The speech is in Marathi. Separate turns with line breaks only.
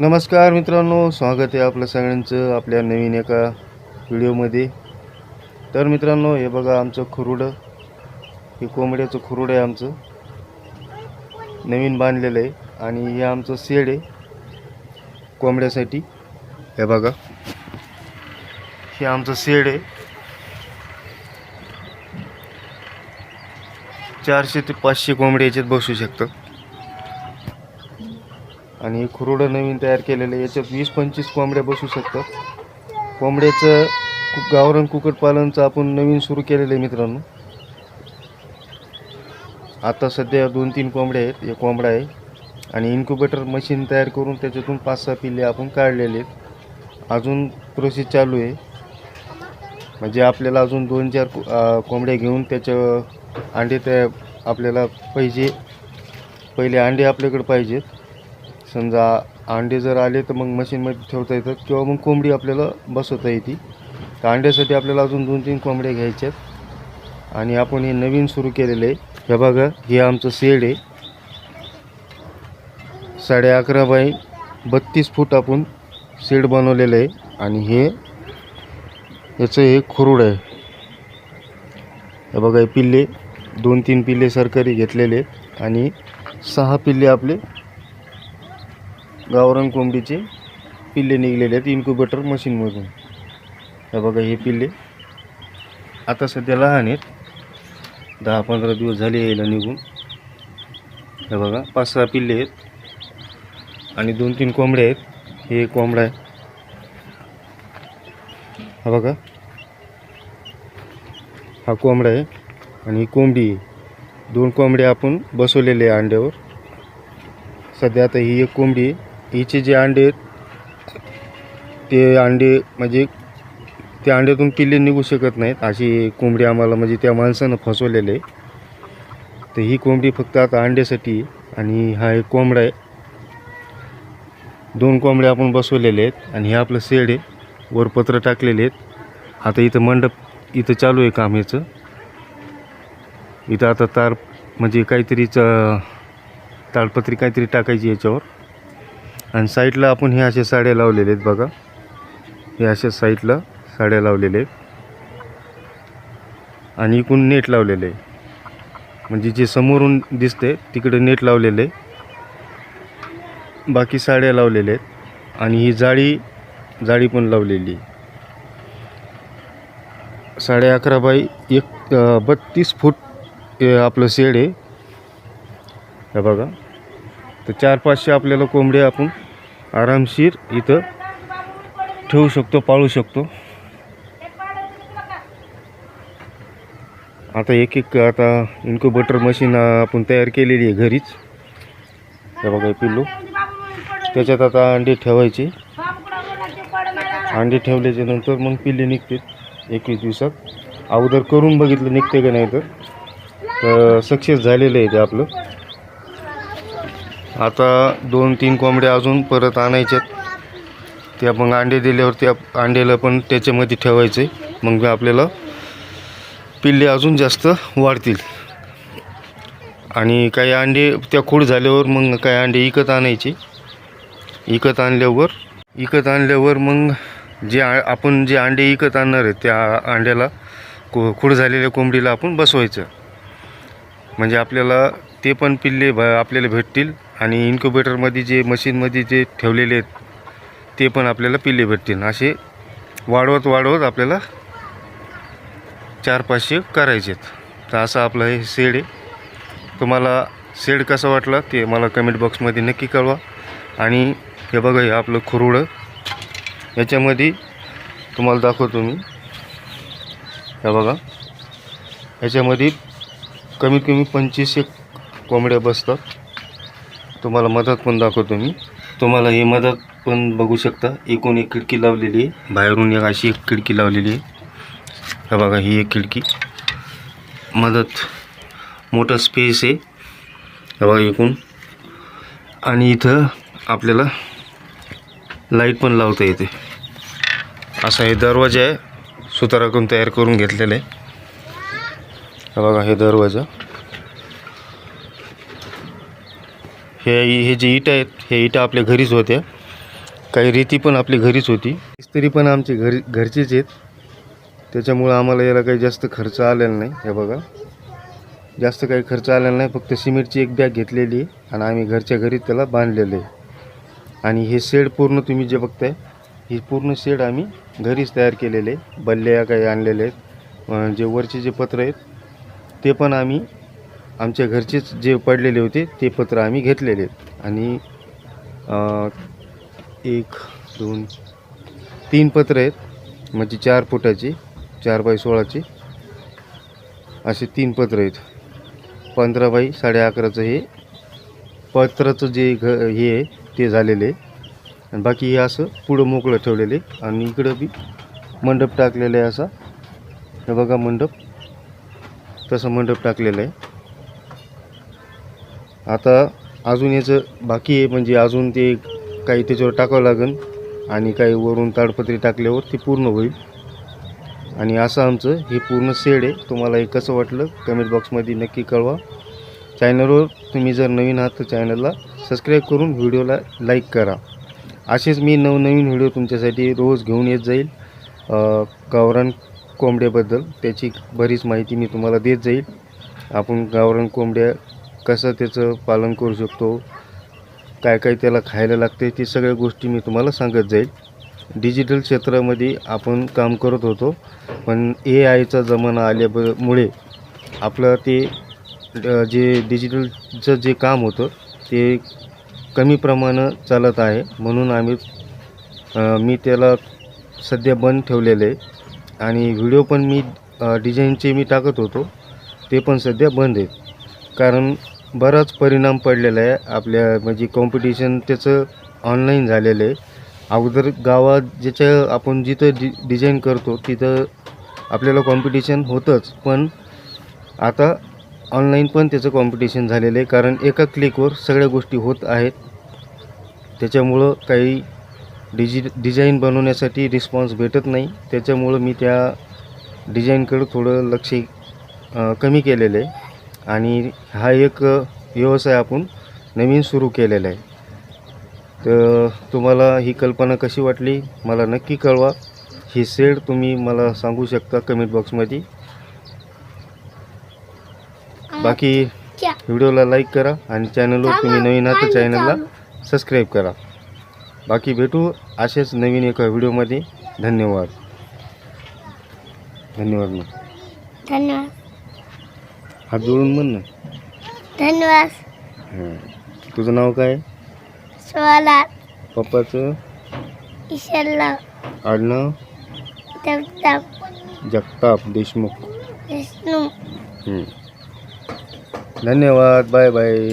नमस्कार मित्रांनो स्वागत आहे आपलं सगळ्यांचं आपल्या नवीन एका व्हिडिओमध्ये. तर मित्रांनो हे बघा आमचं खुरुडं. हे कोंबड्याचं खुरुड आहे आमचं. नवीन बांधलेलं आहे आणि हे आमचं शेड आहे कोंबड्यासाठी. हे बघा. हे आमचं शेड आहे. चारशे ते पाचशे कोंबड्या याच्यात बसू शकतं आणि हे खुरोडं नवीन तयार केलेलं आहे. याच्यात वीस पंचवीस कोंबड्या बसू शकतात. कोंबड्याचं कु- गावरान कुक्कुटपालनचं आपण नवीन सुरू केलेलं आहे मित्रांनो. आता सध्या दोन तीन कोंबड्या आहेत. एक कोंबडा आहे. आणि इन्क्युबेटर मशीन तयार करून त्याच्यातून पाच सहा पिल्ले आपण काढलेले आहेत. अजून प्रोसेस चालू आहे. म्हणजे आपल्याला अजून दोन चार कोंबड्या घेऊन त्याचं अंडे त्या आपल्याला पाहिजे. पहिले अंडे आपल्याकडे पाहिजेत. समजा अंडे जर आले तर मग मशीनमध्ये ठेवता येतात किंवा मग कोंबडी आपल्याला बसवता येते. तर अंड्यासाठी आपल्याला अजून दोन तीन कोंबड्या घ्यायच्यात. आणि आपण हे नवीन सुरू केलेलं आहे. हे बघा हे आमचं शेड आहे. साडे अकरा बाय बत्तीस फूट आपण शेड बनवलेलं आहे. आणि हे याचं हे खुरुड आहे. हे बघा हे पिल्ले दोन तीन पिल्ले सरकारी घेतलेले आहेत. आणि सहा पिल्ले आपले गावरान कोंबडीचे पिल्ले निघलेले आहेत इन्क्युबेटर मशीनमधून. हे बघा हे पिल्ले आता सध्या लहान आहेत. दहा पंधरा दिवस झाले यायला निघून. हे बघा पाच सहा पिल्ले आहेत आणि दोन तीन कोंबडे आहेत. हे एक कोंबडा आहे. हा बघा हा कोंबडा आहे आणि ही कोंबडी दोन कोंबड्या आपण बसवलेले आहे अंड्यावर. सध्या आता ही एक कोंबडी आहे. हिचे जे अंडे आहेत ते अंडे म्हणजे त्या अंड्यातून पिल्ले निघू शकत नाहीत. अशी कोंबडी आम्हाला म्हणजे त्या माणसानं फसवलेले आहे. तर ही कोंबडी फक्त आता अंड्यासाठी आणि हा एक कोंबडा आहे. दोन कोंबड्या आपण बसवलेले आहेत आणि हे आपलं शेड आहे. वर पत्र टाकलेले आहेत. आता इथं मंडप इथं चालू आहे काम याचं. इथं आता तार म्हणजे काहीतरीच ताडपत्री काहीतरी टाकायची याच्यावर. आणि साईडला आपण हे अशा साड्या लावलेले आहेत बघा. हे अशा साईडला साड्या लावलेल्या आहेत. आणि इकडून नेट लावलेलं आहे. म्हणजे जे समोरून दिसते तिकडे नेट लावलेलं आहे. बाकी साड्या लावलेल्या आहेत. आणि ही जाळी जाळी पण लावलेली साडे अकरा बाय एक बत्तीस फूट आपलं शेड आहे. हे बघा. तर चार पाचशे आपल्याला कोंबड्या आपण आरामशीर इथं ठेवू शकतो पाळू शकतो. आता एक एक आता इन्क्युबेटर मशीन आपण तयार केलेली आहे घरीच. हे बघा पिल्लू. त्याच्यात आता अंडे ठेवायचे. अंडे ठेवल्याच्या नंतर मग पिल्ले निघते एकवीस दिवसात. अगोदर करून बघितलं निघते का नाही तर सक्सेस झालेलं आहे ते आपलं. आता दोन तीन कोंबड्या अजून परत आणायच्यात. त्या मग अंडे दिल्यावर त्या अंड्याला पण त्याच्यामध्ये ठेवायचे. मग आपल्याला पिल्ले अजून जास्त वाढतील. आणि काही अंडे त्या खोड झाल्यावर मग काही अंडे विकत आणायचे. विकत आणल्यावर इकत आणल्यावर मग जे आ- आपण जे अंडे विकत आणणार आहे त्या अंड्याला को खोड झालेल्या कोंबडीला आपण बसवायचं. म्हणजे आपल्याला ते पण पिल्ले भ आपल्याला भेटतील. आणि इन्क्युबेटरमध्ये जे मशीनमध्ये जे ठेवलेले आहेत ते पण आपल्याला पिल्ले भेटतील. असे वाढवत वाढवत आपल्याला चार पाचशे करायचे आहेत. तर असं आपलं हे शेड आहे. तुम्हाला शेड कसा वाटला ते मला कमेंट बॉक्समध्ये नक्की कळवा. आणि हे बघा हे आपलं खुरुडं. याच्यामध्ये तुम्हाला दाखवतो मी. हे बघा. याच्यामध्ये कमीत कमी पंचवीस एक कोंबड्या बसतात. तुम्हाला मदत पण दाखवतो मी. तुम्हाला हे मदत पण बघू शकता. एकूण एक खिडकी लावलेली आहे. बाहेरून एक अशी एक खिडकी लावलेली आहे. हा बघा ही एक खिडकी. मदत मोठं स्पेस आहे. हा बघा एकूण. आणि इथं आपल्याला लाइट पण लावता येते. असा हे दरवाजा आहे. सुताराकडून तयार करून घेतलेला आहे. बघा हे दरवाजा. हे हे जे इटा आहेत हे इटा आपल्या घरीच होत्या. काही रीती पण आपली घरीच होती. इस्त्री पण आमची घरी घरचीच आहेत. त्याच्यामुळं आम्हाला याला काही जास्त खर्च आलेला नाही हे बघा. जास्त काही खर्च आलेला नाही फक्त सिमेंटची एक बॅग घेतलेली आहे आणि आम्ही घरच्या घरी त्याला बांधलेलं आहे. आणि हे शेड पूर्ण तुम्ही जे बघताय हे पूर्ण शेड आम्ही घरीच तयार केलेले आहे. बल्ल्या काही आणलेले आहेत. जे वरचे जे पत्र आहेत ते पण आम्ही आमच्या घरचेच जे पडलेले होते ते पत्र आम्ही घेतलेले आहेत. आणि एक दोन तीन पत्र आहेत. म्हणजे चार फुटाची चार बाय सोळाची. असे तीन पत्र आहेत. पंधरा बाय साडे अकराचं हे पत्राचं जे घ हे आहे ते झालेले आहे. आणि बाकी हे असं पुढं मोकळं ठेवलेले आणि इकडं बी मंडप टाकलेला आहे असा. हे बघा मंडप. तसं मंडप टाकलेला आहे. आता अजून याचं बाकी आहे म्हणजे अजून ते काही त्याच्यावर टाकावं लागेल आणि काही वरून ताडपत्री टाकल्यावर ते पूर्ण होईल. आणि असं आमचं हे पूर्ण सेड आहे. तुम्हाला हे कसं वाटलं कमेंट बॉक्समध्ये नक्की कळवा. चॅनलवर तुम्ही जर नवीन आहात तर चॅनलला सबस्क्राईब करून व्हिडिओला लाईक करा. असेच मी नवनवीन व्हिडिओ तुमच्यासाठी रोज घेऊन येत जाईल. गावरान कोंबड्याबद्दल त्याची बरीच माहिती मी तुम्हाला देत जाईल. आपण गावरान कोंबड्या कसं त्याचं पालन करू शकतो काय काय त्याला खायला लागते ते सगळ्या गोष्टी मी तुम्हाला सांगत जाईल. डिजिटल क्षेत्रामध्ये आपण काम करत होतो पण ए आयचा जमाना आल्यामुळे आपलं ते जे डिजिटलचं जे काम होतं ते कमी प्रमाणात चालत आहे. म्हणून आम्ही मी त्याला सध्या बंद ठेवलेलं आहे. आणि व्हिडिओ पण मी डिझाईनचे मी टाकत होतो ते पण सध्या बंद आहेत. कारण बराच परिणाम पडलेला आहे. आपल्या म्हणजे कॉम्पिटिशन त्याचं ऑनलाईन झालेलं आहे. अगोदर गावात ज्याच्या आपण जिथं डि डिझाईन करतो तिथं आपल्याला कॉम्पिटिशन होतंच. पण आता ऑनलाईन पण त्याचं कॉम्पिटिशन झालेलं आहे. कारण एका क्लिकवर सगळ्या गोष्टी होत आहेत. त्याच्यामुळं काही डिजि डिझाईन बनवण्यासाठी रिस्पॉन्स भेटत नाही. त्याच्यामुळं मी त्या डिझाईनकडं थोडं लक्ष कमी केलेलं आहे. आणि हा एक व्यवसाय आपण नवीन सुरू केलेला आहे. तर तुम्हाला ही कल्पना कशी वाटली? मला नक्की कळवा. ही सेड तुम्ही मला सांगू शकता कमेंट बॉक्समध्ये बाकी व्हिडिओला लाईक करा आणि चॅनलवर तुम्ही नवीन आहात चॅनलला सबस्क्राईब करा. बाकी भेटू असेच नवीन एका व्हिडिओमध्ये. धन्यवाद. धन्यवाद मग
धन्यवाद.
हात जोडून म्हण ना.
धन्यवाद.
हं. तुझं नाव काय?
सोळा
पप्पाचं?
ईश्वरला
आडनाव?
देवता
जगताप देशमुख.
विष्णू.
हं. धन्यवाद. Bye bye.